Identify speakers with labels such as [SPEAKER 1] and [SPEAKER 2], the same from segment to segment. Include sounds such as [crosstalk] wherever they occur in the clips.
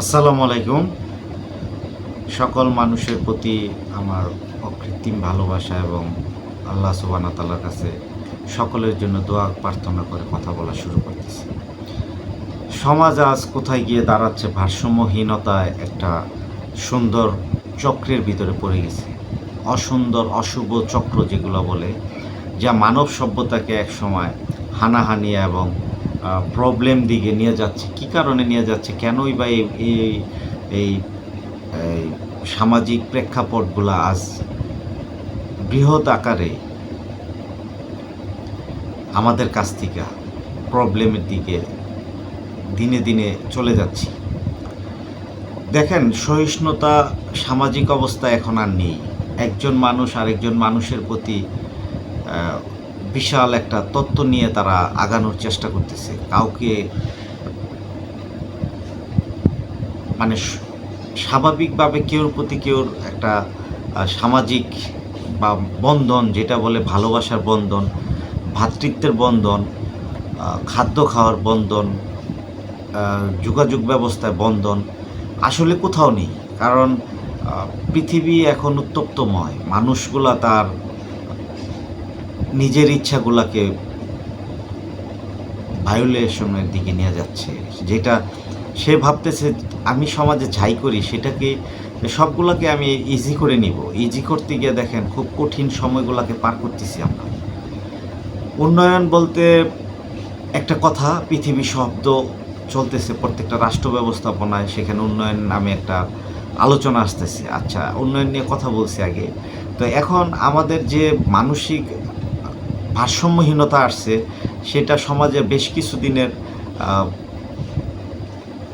[SPEAKER 1] আসসালামু আলাইকুম। সকল মানুষের প্রতি আমার অকৃত্রিম ভালোবাসা এবং আল্লাহ সুবানা তাল্লার কাছে সকলের জন্য দোয়া প্রার্থনা করে কথা বলা শুরু করতেছি। সমাজ আজ কোথায় গিয়ে দাঁড়াচ্ছে ভারসাম্যহীনতায় একটা সুন্দর চক্রের ভিতরে পড়ে গেছে। অসুন্দর, অশুভ চক্র যেগুলো বলে, যা মানব সভ্যতাকে এক সময় হানাহানি এবং প্রবলেম দিকে নিয়ে যাচ্ছে? কি কারণে নিয়ে যাচ্ছে? কেনই বা এই এই সামাজিক প্রেক্ষাপটগুলো আজ বৃহৎ আকারে আমাদের কাছ থেকে প্রবলেমের দিকে দিনে দিনে চলে যাচ্ছি। দেখেন, সহিষ্ণুতা, সামাজিক অবস্থা এখন আর নেই। একজন মানুষ আরেকজন মানুষের প্রতি বিশাল একটা তত্ত্ব নিয়ে তারা আগানোর চেষ্টা করতেছে। কাউকে মানে স্বাভাবিকভাবে কেউর প্রতি কেউর একটা সামাজিক বা বন্ধন, যেটা বলে ভালোবাসার বন্ধন ভ্রাতৃত্বের বন্ধন খাদ্য খাওয়ার বন্ধন যোগাযোগ ব্যবস্থায় বন্ধন, আসলে কোথাও নেই। কারণ পৃথিবী এখন উত্তপ্তময়। মানুষগুলা তার নিজের ইচ্ছাগুলাকে ভায়োলেশনের দিকে নিয়ে যাচ্ছে। যেটা সে ভাবতেছে, আমি সমাজে যাই করি, সেটাকে, সবগুলোকে আমি ইজি করে নিব। ইজি করতে গিয়ে দেখেন, খুব কঠিন সময়গুলোকে পার করতেছি আমরা। উন্নয়ন বলতে একটা কথা, পৃথিবী শব্দ চলতেছে প্রত্যেকটা রাষ্ট্র ব্যবস্থাপনায়, সেখানে উন্নয়ন নামে একটা আলোচনা আসতেছে। আচ্ছা উন্নয়ন নিয়ে কথা বলছি আগে। তো এখন আমাদের যে মানসিক ভারসাম্যহীনতা আসছে, সেটা সমাজে বেশ কিছু দিনের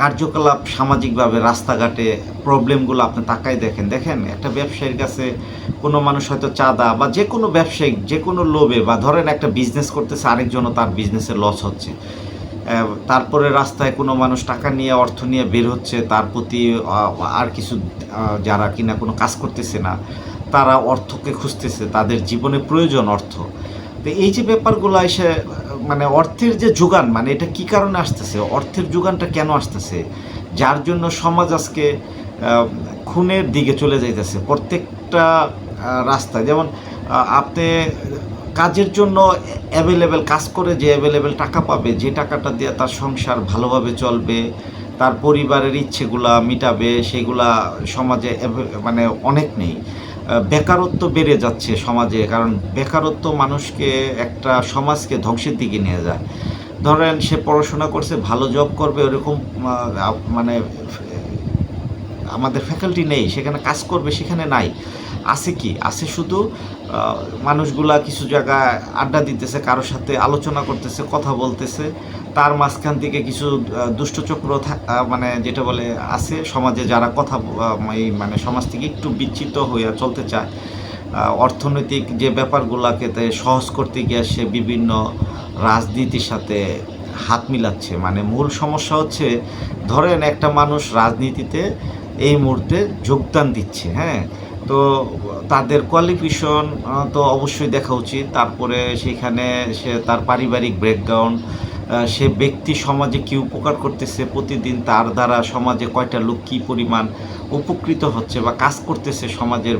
[SPEAKER 1] কার্যকলাপ সামাজিকভাবে, রাস্তাঘাটে প্রবলেমগুলো আপনি তাকাই দেখেন। দেখেন, একটা ব্যবসায়ীর কাছে কোনো মানুষ হয়তো চাঁদা বা যে কোনো ব্যবসায়িক যে কোনো লোভে বা ধরেন একটা বিজনেস করতেছে, আরেকজনও তার বিজনেসে লস হচ্ছে। তারপরে রাস্তায় কোনো মানুষ টাকা নিয়ে, অর্থ নিয়ে বের হচ্ছে, তার প্রতি আর কিছু যারা কিনা কোনো কাজ করতেছে না, তারা অর্থকে খুঁজতেছে, তাদের জীবনে প্রয়োজন অর্থ। তো এই যে ব্যাপারগুলো এসে মানে অর্থের যে যোগান মানে এটা কি কারণে আসতেছে? অর্থের যোগানটা কেন আসতেছে? যার জন্য সমাজ আজকে খুনের দিকে চলে যাইতেছে প্রত্যেকটা আহ, রাস্তায়। যেমন আপনি কাজের জন্য অ্যাভেলেবেল কাজ করে যে অ্যাভেলেবেল টাকা পাবে যে টাকাটা দিয়ে তার সংসার ভালোভাবে চলবে তার পরিবারের ইচ্ছেগুলা মিটাবে সেগুলা সমাজে মানে অনেক নেই। বেকারত্ব বেড়ে যাচ্ছে সমাজে, কারণ বেকারত্ব মানুষকে একটা সমাজকে ধ্বংসের দিকে নিয়ে যায়। ধরেন সে পড়াশোনা করছে, ভালো জব করবে, ওরকম মানে আমাদের ফ্যাকাল্টি নেই, সেখানে কাজ করবে, সেখানে নাই। আছে কি? আছে শুধু মানুষগুলা কিছু জায়গায় আড্ডা দিতেছে, কারোর সাথে আলোচনা করতেছে, কথা বলতেছে। তার মাঝখান থেকে কিছু দুষ্টচক্র মানে যেটা বলে আছে, সমাজে যারা কথা এই মানে সমাজ থেকে একটু বিচ্ছিত হয়ে চলতে চায় অর্থনৈতিক যে ব্যাপারগুলোকে সহজ করতে গিয়ে সে বিভিন্ন রাজনীতির সাথে হাত মিলাচ্ছে। মানে মূল সমস্যা হচ্ছে, ধরেন একটা মানুষ রাজনীতিতে এই মুহূর্তে যোগদান দিচ্ছে হ্যাঁ? তো তাদের কোয়ালিফিকেশন তো অবশ্যই দেখা উচিত। তারপরে সেখানে সে তার পারিবারিক ব্যাকগ্রাউন্ড সে ব্যক্তি সমাজে কি উপকার করতেছে প্রতিদিন তার দ্বারা সমাজে কয়টা লোক কী পরিমাণ উপকৃত হচ্ছে বা কাজ করতেছে সমাজের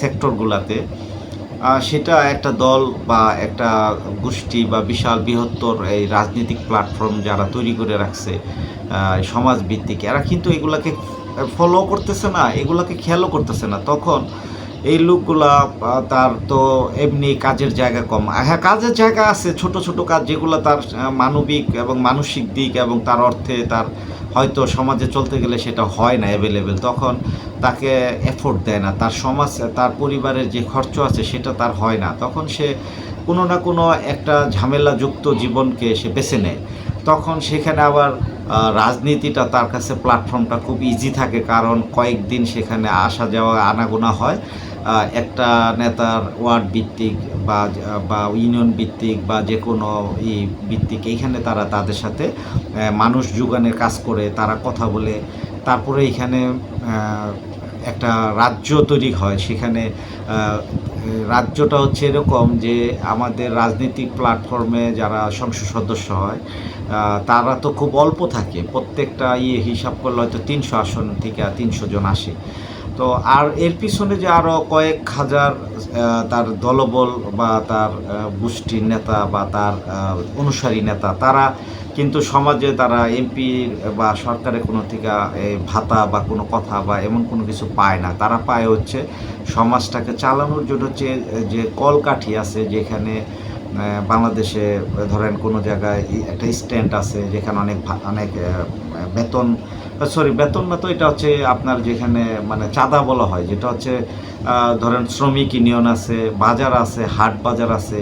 [SPEAKER 1] সেক্টরগুলোতে সেটা একটা দল বা একটা গোষ্ঠী বা বিশাল বৃহত্তর এই রাজনৈতিক প্ল্যাটফর্ম যারা তৈরি করে রাখছে আহ, সমাজ ভিত্তিক এরা কিন্তু এগুলাকে ফলো করতেছে না, এগুলাকে খেয়ালও করতেছে না। তখন এই লোকগুলা তার তো এমনি কাজের জায়গা কম। হ্যাঁ কাজের জায়গা আছে, ছোট ছোট কাজ যেগুলো তার মানবিক এবং মানসিক দিক এবং তার অর্থে তার হয়তো সমাজে চলতে গেলে সেটা হয় না অ্যাভেলেবেল তখন তাকে এফোর্ট দেয় না। তার সমাজ, তার পরিবারের যে খরচ আছে সেটা তার হয় না। তখন সে কোনো না কোনো একটা ঝামেলাযুক্ত জীবনকে সে বেছে নেয়। তখন সেখানে আবার রাজনীতিটা তার কাছে প্ল্যাটফর্মটা খুব ইজি থাকে, কারণ কয়েকদিন সেখানে আসা যাওয়া আনাগোনা হয়। একটা নেতার ওয়ার্ড ভিত্তিক বা বা ইউনিয়ন ভিত্তিক বা যে কোনো ই ভিত্তিক, এইখানে তারা তাদের সাথে মানুষ যোগানের কাজ করে, তারা কথা বলে। তারপরে এখানে একটা রাজ্য তৈরি হয়, সেখানে রাজ্যটা হচ্ছে এরকম যে আমাদের রাজনৈতিক প্ল্যাটফর্মে যারা সংসদ সদস্য হয় তারা তো খুব অল্প থাকে। প্রত্যেকটা ইয়ে হিসাব করলে হয়তো তিনশো আসন থেকে তিনশো জন আসে। তো আর এর পিছনে যে আরও কয়েক হাজার তার দলবল বা তার গোষ্ঠীর নেতা বা তার অনুসারী নেতা, তারা কিন্তু সমাজে তারা এমপি বা সরকারের কোনো থেকে ভাতা বা কোনো কথা বা এমন কোনো কিছু পায় না। তারা পায় হচ্ছে সমাজটাকে চালানোর জন্য হচ্ছে যে কলকাঠি আছে যেখানে বাংলাদেশে ধরেন কোনো জায়গায় একটা স্ট্যান্ড আছে যেখানে অনেক অনেক বেতন সরি বেতন না তো এটা হচ্ছে আপনার যেখানে মানে চাঁদা বলা হয়, যেটা হচ্ছে ধরেন শ্রমিক ইউনিয়ন আছে, বাজার আছে, হাট বাজার আছে,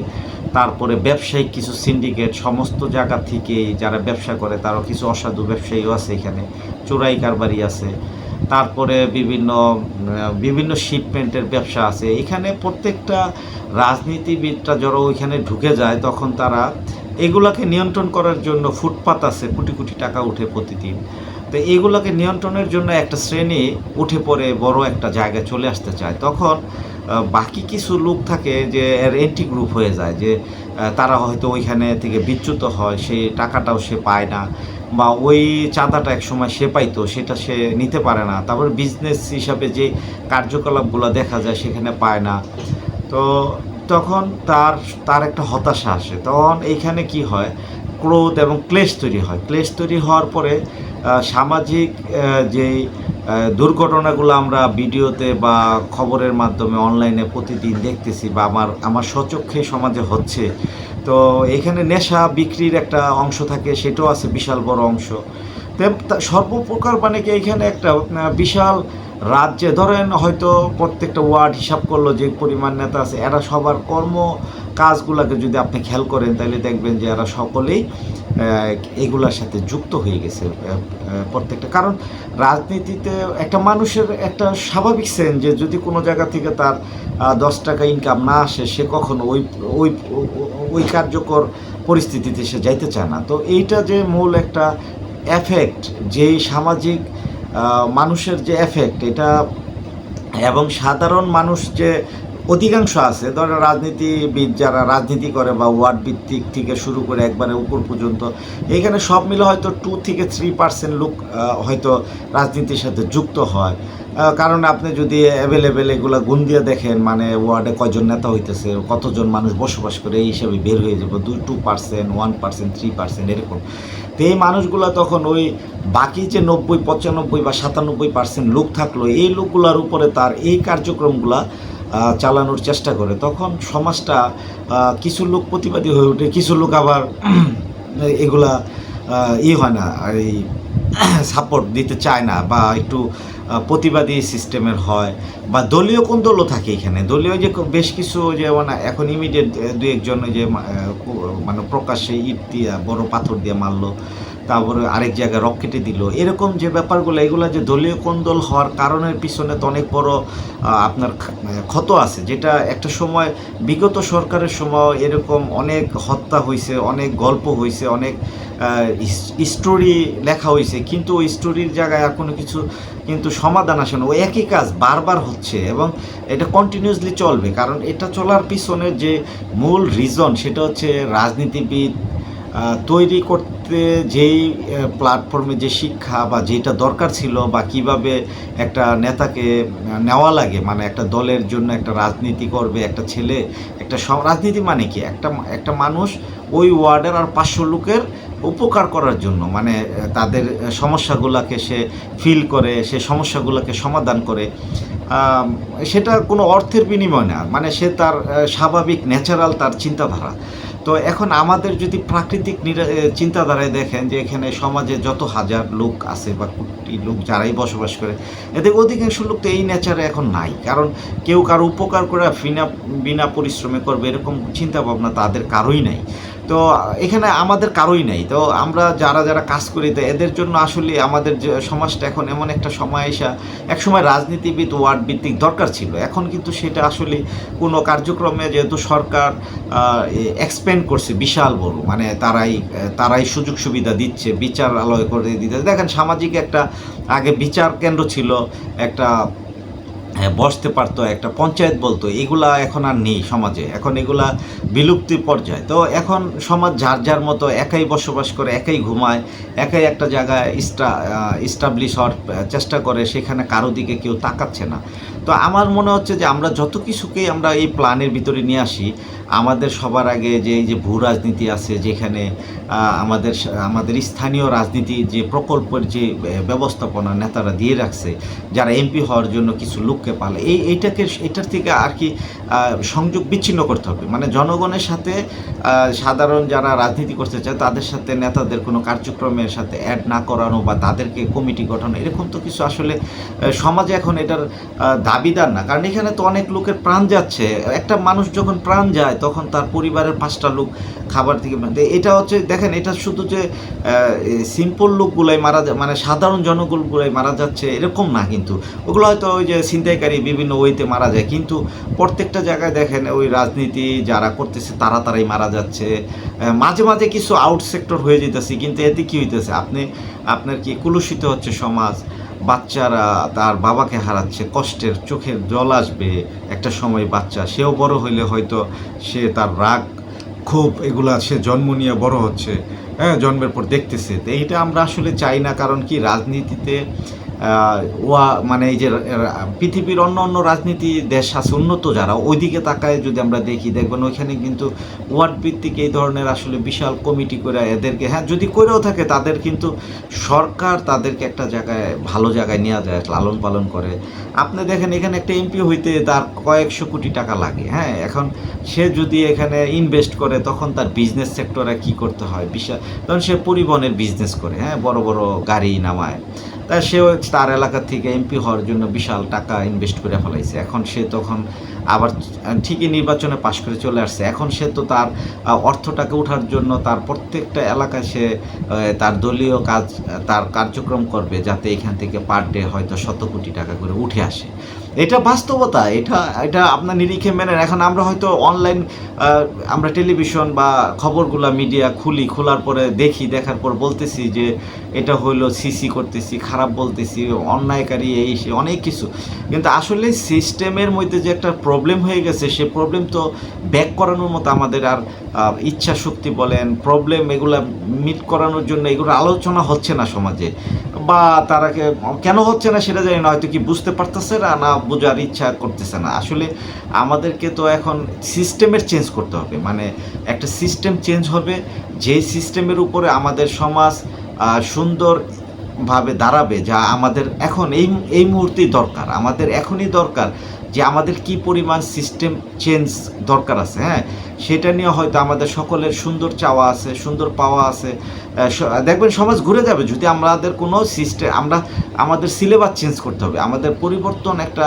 [SPEAKER 1] তারপরে ব্যবসায়িক কিছু সিন্ডিকেট সমস্ত জায়গা থেকে যারা ব্যবসা করে, তারও কিছু অসাধু ব্যবসায়ীও আছে এখানে, চোরাই কারবারি আছে, তারপরে বিভিন্ন বিভিন্ন শিপমেন্টের ব্যবসা আছে। এখানে প্রত্যেকটা রাজনীতিবিদরা যারা ওইখানে ঢুকে যায়, তখন তারা এগুলাকে নিয়ন্ত্রণ করার জন্য ফুটপাত আছে, কোটি কোটি টাকা উঠে প্রতিদিন। তো এগুলোকে নিয়ন্ত্রণের জন্য একটা শ্রেণি উঠে পড়ে বড় একটা জায়গায় চলে আসতে চায়। তখন বাকি কিছু লোক থাকে যে এর এন্টি গ্রুপ হয়ে যায় যে তারা হয়তো ওইখানে থেকে বিচ্যুত হয় সেই টাকাটাও সে পায় না বা ওই চাঁদাটা এক সময় সে পাইতো, সেটা সে নিতে পারে না। তারপর বিজনেস হিসাবে যে কার্যকলাপগুলো দেখা যায় সেখানে পায় না। তো তখন তার তার একটা হতাশা আসে। তখন এইখানে কি হয় ক্রোধ এবং ক্লেশ তৈরি হয়। ক্লেশ তৈরি হওয়ার পরে সামাজিক যেই দুর্ঘটনাগুলো আমরা ভিডিওতে বা খবরের মাধ্যমে অনলাইনে প্রতিদিন দেখতেছি বা আমার আমার স্বচক্ষে সমাজে হচ্ছে, তো এখানে নেশা বিক্রির একটা অংশ থাকে, সেটাও আছে বিশাল বড় অংশ। সর্বপ্রকার মানে কি এখানে একটা বিশাল রাজ্যে ধরেন হয়তো প্রত্যেকটা ওয়ার্ড হিসাব করল যে পরিমাণ নেতা আছে, এরা সবার কর্ম কাজগুলোকে যদি আপনি খেয়াল করেন, তাহলে দেখবেন যে এরা সকলেই এগুলার সাথে যুক্ত হয়ে গেছে প্রত্যেকটা। কারণ রাজনীতিতে একটা মানুষের একটা স্বাভাবিক সেন যে যদি কোনো জায়গা থেকে তার দশ টাকা ইনকাম না আসে, সে কখনো ওই ওই ওই কার্যকর পরিস্থিতিতে সে যাইতে চায় না। তো এইটা যে মূল একটা এফেক্ট যেই সামাজিক মানুষের যে এফেক্ট এটা এবং সাধারণ মানুষ যে অধিকাংশ আছে, ধরেন রাজনীতিবিদ যারা রাজনীতি করে বা ওয়ার্ড ভিত্তিক থেকে শুরু করে একবারে উপর পর্যন্ত এইখানে সব মিলে হয়তো টু থেকে থ্রি পার্সেন্ট লোক হয়তো রাজনীতির সাথে যুক্ত হয়। কারণ আপনি যদি অ্যাভেলেবেল এগুলো গুণ দিয়ে দেখেন মানে ওয়ার্ডে কয়জন নেতা হইতেছে, কতজন মানুষ বসবাস করে, এই হিসাবে বের হয়ে যাবে। দুই two percent one percent three percent এরকম। তো এই মানুষগুলো তখন ওই বাকি যে নব্বই, পঁচানব্বই বা সাতানব্বই পার্সেন্ট লোক থাকল, এই লোকগুলোর উপরে তার এই কার্যক্রমগুলা চালানোর চেষ্টা করে। তখন সমাজটা কিছু লোক প্রতিবাদী হয়ে ওঠে, কিছু লোক আবার [clears throat] এগুলা ই হয় না, এই [clears throat] সাপোর্ট দিতে চায় না বা একটু প্রতিবাদী সিস্টেমের হয় বা দলীয় কোন দলও থাকে এখানে? দলীয় যে বেশ কিছু যে মানে এখন ইমিডিয়েট দু একজন যে মানে প্রকাশ্যে ইট দিয়ে, বড় পাথর দিয়ে মারলো। তারপরে আরেক জায়গায় রকেটে দিল। এরকম যে ব্যাপারগুলো, এগুলো যে দলীয় কোন্দল হওয়ার কারণের পিছনে তো অনেক বড় আপনার ক্ষত আছে। যেটা একটা সময়, বিগত সরকারের সময় এরকম অনেক হত্যা হয়েছে অনেক গল্প হয়েছে অনেক স্টোরি লেখা হয়েছে কিন্তু ওই স্টোরির জায়গায় আর কোনো কিছু কিন্তু সমাধান আসে না। ওই একই কাজ বারবার হচ্ছে এবং এটা কন্টিনিউসলি চলবে। কারণ এটা চলার পিছনে যে মূল রিজন সেটা হচ্ছে রাজনীতিবিদ তৈরি করতে যেই প্ল্যাটফর্মে যে শিক্ষা বা যেটা দরকার ছিল বা কীভাবে একটা নেতাকে নেওয়া লাগে মানে একটা দলের জন্য একটা রাজনীতি করবে, একটা ছেলে, একটা রাজনীতি মানে কি? একটা একটা মানুষ ওই ওয়ার্ডের আর পাঁচশো লোকের উপকার করার জন্য মানে তাদের সমস্যাগুলোকে সে ফিল করে, সে সমস্যাগুলোকে সমাধান করে সেটা কোনো অর্থের বিনিময় না মানে সে তার স্বাভাবিক, ন্যাচারাল তার চিন্তাধারা। তো এখন আমাদের যদি প্রাকৃতিক চিন্তাধারায় দেখেন যে এখানে সমাজে যত হাজার লোক আছে বা কোটি লোক যারাই বসবাস করে, এদের অধিকাংশ লোক তো এই নেচারে এখন নাই। কারণ কেউ কারও উপকার করে বিনা বিনা পরিশ্রমে করবে, এরকম চিন্তা ভাবনা তাদের কারোই নাই। তো এখানে আমাদের কারোই নাই। তো আমরা যারা যারা কাজ করি, তো এদের জন্য আসলে আমাদের যে সমাজটা এখন এমন একটা সময় এসা এক সময় রাজনীতিবিদ ওয়ার্ড ভিত্তিক দরকার ছিল। এখন কিন্তু সেটা আসলে কোনো কার্যক্রমে যেহেতু সরকার এক্সপেন্ড করছে বিশাল বড় মানে তারাই তারাই সুযোগ সুবিধা দিচ্ছে, বিচার আলয় করে দিতে দেখেন সামাজিক একটা আগে বিচার কেন্দ্র ছিল, একটা বসতে পারতো, একটা পঞ্চায়েত বলতো, এগুলা এখন আর নেই সমাজে। এখন এগুলা বিলুপ্তি পর্যায়ে। তো এখন সমাজ যার যার মতো একাই বসবাস করে, একাই ঘুমায়, একাই একটা জায়গায় ইস্টা ইস্টাবলিশ হওয়ার চেষ্টা করে, সেখানে কারও দিকে কেউ তাকাচ্ছে না। তো আমার মনে হচ্ছে যে আমরা যত কিছুকেই আমরা এই প্ল্যানের ভিতরে নিয়ে আসি, আমাদের সবার আগে যে এই যে ভূ রাজনীতি আছে, যেখানে আমাদের আমাদের স্থানীয় রাজনীতি যে প্রকল্পের যে ব্যবস্থাপনা নেতারা দিয়ে রাখছে, যারা এমপি হওয়ার জন্য কিছু লোককে পালে, এই, এইটাকে, এটার থেকে আর কি সংযোগ বিচ্ছিন্ন করতে হবে। মানে জনগণের সাথে সাধারণ যারা রাজনীতি করতে চায়, তাদের সাথে নেতাদের কোনো কার্যক্রমের সাথে অ্যাড না করানো বা তাদেরকে কমিটি গঠন, এরকম তো কিছু আসলে সমাজে এখন এটার দাবিদার না। কারণ এখানে তো অনেক লোকের প্রাণ যাচ্ছে। একটা মানুষ যখন প্রাণ যায়, তখন তার পরিবারের পাঁচটা লোক খাবার থেকে এটা হচ্ছে, দেখেন, এটা শুধু যে সিম্পল লোকগুলাই মারা মানে সাধারণ জনগণগুলাই মারা যাচ্ছে, এরকম না কিন্তু। ওগুলো হয়তো ওই যে ছিনতাইকারী বিভিন্ন ওইতে মারা যায়। কিন্তু প্রত্যেকটা জায়গায় দেখেন, ওই রাজনীতি যারা করতেছে, তারা তারাই মারা যাচ্ছে। মাঝে মাঝে কিছু আউট সেক্টর হয়ে যেতেছে, কিন্তু এতে কী হইতেছে? আপনি, আপনার কি কুলুষিত হচ্ছে সমাজ? বাচ্চারা তার বাবাকে হারাচ্ছে, কষ্টের চোখের জল আসবে একটা সময় বাচ্চা। সেও বড় হইলে হয়তো সে তার রাগ, ক্ষোভ এগুলা সে জন্ম নিয়ে বড় হচ্ছে হ্যাঁ জন্মের পর দেখতেছে। তো এইটা আমরা আসলে চাই না, কারণ কি? রাজনীতিতে ওয়া মানে এই যে পৃথিবীর অন্য অন্য রাজনীতি দেশ আছে, উন্নত যারা, ওইদিকে তাকায় যদি আমরা দেখি, দেখবেন ওইখানে কিন্তু ওয়ার্ড ভিত্তিক এই ধরনের আসলে বিশাল কমিটি করে এদেরকে হ্যাঁ যদি করেও থাকে, তাদের কিন্তু সরকার তাদেরকে একটা জায়গায়, ভালো জায়গায় নেওয়া যায়, লালন পালন করে। আপনি দেখেন, এখানে একটা এমপি হইতে তার কয়েকশো কোটি টাকা লাগে হ্যাঁ এখন সে যদি এখানে ইনভেস্ট করে, তখন তার বিজনেস সেক্টরে কি করতে হয়? বিশাল তখন সে পরিবহনের বিজনেস করে হ্যাঁ বড় বড় গাড়ি নামায়। সেও তার এলাকা থেকে এমপি হওয়ার জন্য বিশাল টাকা ইনভেস্ট করে ফেলাইছে। এখন সে তখন আবার ঠিকই নির্বাচনে পাশ করে চলে আসছে। এখন সে তো তার অর্থটাকে ওঠার জন্য তার প্রত্যেকটা এলাকায় সে তার দলীয় কাজ, তার কার্যক্রম করবে যাতে এখান থেকে পার ডে হয়তো শত কোটি টাকা করে উঠে আসে। এটা বাস্তবতা, এটা এটা আপনার নিরিখে মেনে। এখন আমরা হয়তো অনলাইন আমরা টেলিভিশন বা খবরগুলো মিডিয়া খুলি, খোলার পরে দেখি, দেখার পর বলতেছি যে এটা হইল সিসি করতেছি, খারাপ বলতেছি, অন্যায়কারী এই সে, অনেক কিছু। কিন্তু আসলে সিস্টেমের মধ্যে যে একটা প্রবলেম হয়ে গেছে সে প্রবলেম তো ব্যাক করানোর মতো আমাদের আর ইচ্ছা শক্তি বলেন প্রবলেম এগুলা মিট করানোর জন্য এগুলো আলোচনা হচ্ছে না সমাজে। বা তারাকে কেন হচ্ছে না সেটা জানি না হয়তো কি বুঝতে পারতেছে না না বোঝার ইচ্ছা করতেছে না। আসলে আমাদেরকে তো এখন সিস্টেমের চেঞ্জ করতে হবে মানে একটা সিস্টেম চেঞ্জ হবে যে সিস্টেমের উপরে আমাদের সমাজ আহ, সুন্দরভাবে দাঁড়াবে যা আমাদের এখন এই এই মুহূর্তেই দরকার আমাদের এখনই দরকার। যে আমাদের কি পরিমাণ সিস্টেম চেঞ্জ দরকার আছে হ্যাঁ? সেটা নিয়ে হয়তো আমাদের সকলের সুন্দর চাওয়া আছে, সুন্দর পাওয়া আছে। দেখবেন সমাজ ঘুরে যাবে যদি আমাদের কোনো সিস্টেম আমরা, আমাদের সিলেবাস চেঞ্জ করতে হবে। আমাদের পরিবর্তন একটা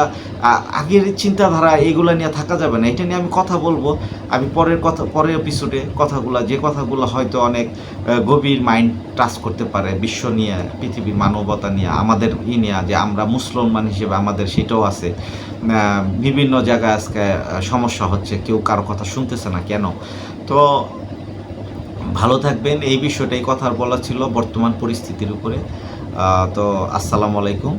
[SPEAKER 1] আগের চিন্তাধারা এগুলো নিয়ে থাকা যাবে না। এটা নিয়ে আমি কথা বলব। আমি পরের কথা, পরের এপিসোডে কথাগুলো, যে কথাগুলো হয়তো অনেক গভীর মাইন্ড টাচ করতে পারে বিশ্ব নিয়ে, পৃথিবীর মানবতা নিয়ে, আমাদের ই নিয়ে, যে আমরা মুসলমান হিসেবে আমাদের সেটাও আছে। বিভিন্ন জায়গায় আজকে সমস্যা হচ্ছে, কেউ কারও কথা শুনতেছে না কেন? তো ভালো থাকবেন, এই বিষয়টাই কথা বলা ছিল বর্তমান পরিস্থিতির উপরে। তো আসসালামু আলাইকুম।